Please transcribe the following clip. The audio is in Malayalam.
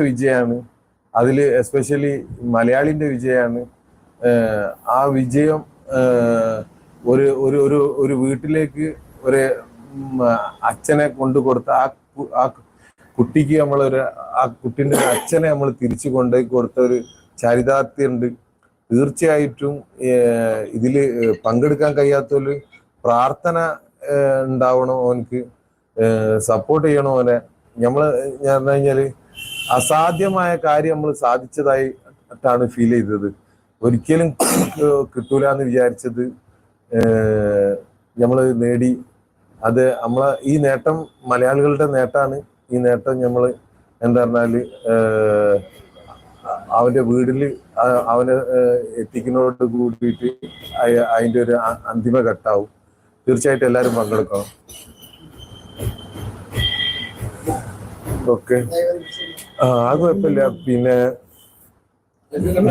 വിജയമാണ് അതിൽ എസ്പെഷ്യലി മലയാളിന്റെ വിജയമാണ് ആ വിജയം ഒരു ഒരു ഒരു ഒരു വീട്ടിലേക്ക് ഒരു അച്ഛനെ കൊണ്ടു കൊടുത്ത ആ ആ കുട്ടിക്ക് നമ്മളൊരു ആ കുട്ടിന്റെ ഒരു അച്ഛനെ നമ്മൾ തിരിച്ചു കൊണ്ടുപോയി കൊടുത്ത ഒരു ചരിതാർത്ഥ്യമുണ്ട് തീർച്ചയായിട്ടും ഇതിൽ പങ്കെടുക്കാൻ കഴിയാത്തൊരു പ്രാർത്ഥന ഉണ്ടാവണം അവനക്ക് സപ്പോർട്ട് ചെയ്യണം അവനെ നമ്മൾ ഞാൻ പറഞ്ഞു കഴിഞ്ഞാൽ അസാധ്യമായ കാര്യം നമ്മൾ സാധിച്ചതായിട്ടാണ് ഫീൽ ചെയ്തത്. ഒരിക്കലും കിട്ടൂല എന്ന് വിചാരിച്ചത് നമ്മൾ നേടി. അത് നമ്മളെ ഈ നേട്ടം മലയാളികളുടെ നേട്ടമാണ് ഈ നേട്ടം നമ്മൾ എന്താ പറഞ്ഞാൽ അവന്റെ വീട്ടിൽ അവനെ എത്തിക്കുന്നതോട് കൂടിയിട്ട് അതിന്റെ ഒരു അന്തിമ ഘട്ടാവും. തീർച്ചയായിട്ടും എല്ലാവരും പങ്കെടുക്കണം. ഓക്കെ. ആ അത് കുഴപ്പമില്ല. പിന്നെ ഇതൊക്കെയാണ്